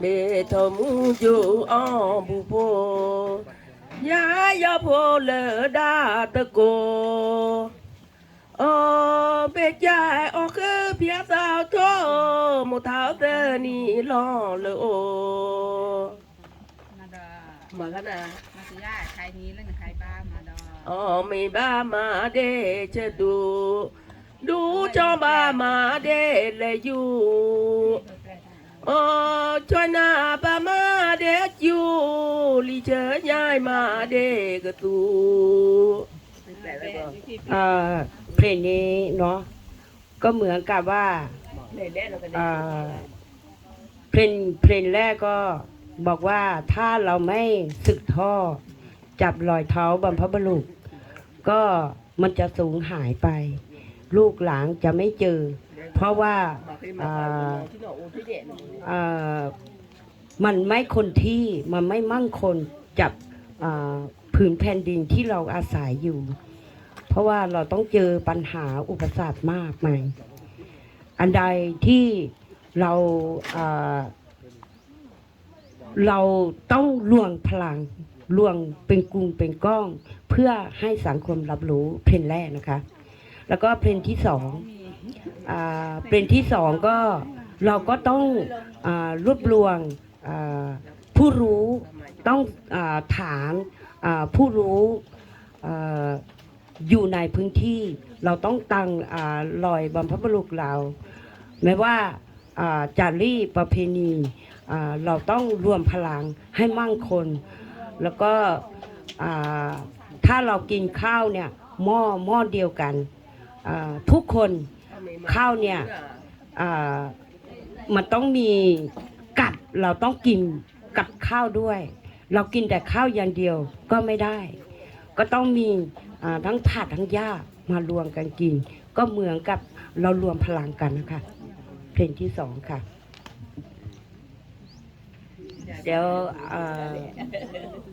để thờ mu dù o bu po ya ya po lỡ đa tơ cô ờ bé trai ô khứ phía sau thô một tháo tơ ni lo lỡ ô มาดอ mà cái nào มาสิย่าใครนี้เล่นใครบ้ามาดอ Ờ mi ba mà để chơi đủ Đủ cho ba mà để lấy du Ờ cho na ba mà để du Lý chớ nhai mà để cái tu เอ่อเพลงนี้เนาะก็เหมือนกับว่าเอ่อเพลงเพลงแรกก็บอกว่าถ้าเราไม่สึกท่อ จับรอยเท้าบรรพบุรุษก็มันจะสูญหายไป ลูกหลานจะไม่เจอ ราะว่า Mà khi À. mà Chứ nó ổn thế đen เอ่อมันไม่คนที่มันไม่มั่งคงจับอ่าผืนแผ่นดินที่เราอาศัยอยู่ เพราะว่าเราต้องเจอปัญหาอุปสรรคมากมาย อันใดที่เราอ่าเราต้องรวงพลังรวงเป็นกลุ่มเป็นก้อง เพื่อให้สังคมรับรู้เพลงแรกนะคะ แล้วก็เพลงที่สองอ่า เป็นที่สองก็เราก็ต้องอรวบรวมผู้รู้ต้องอาถามผู้รู้ออยู่ในพื้นที่ เราต้องตั้งลอยบรรพบุรุษเราแม้ว่าจารีประเพณีเราต้องรวมพลังให้มั่งคงแล้วก็ถ้าเรากินข้าวเนี่ยหม้อหม้อเดียวกันทุกคน ข้าวเนี่ยอ่ามันต้องมีกัดเราต้องกินกับข้าวด้วย เรากินแต่ข้าวอย่างเดียวก็ไม่ได้ ก็ต้องมีอ่าทั้งผัดทั้งหญ้ามารวมกันกิน ก็เหมือนกับเรารวมพลังกันนะคะเพลงที่สองค่ะ เดี๋ยวอ่า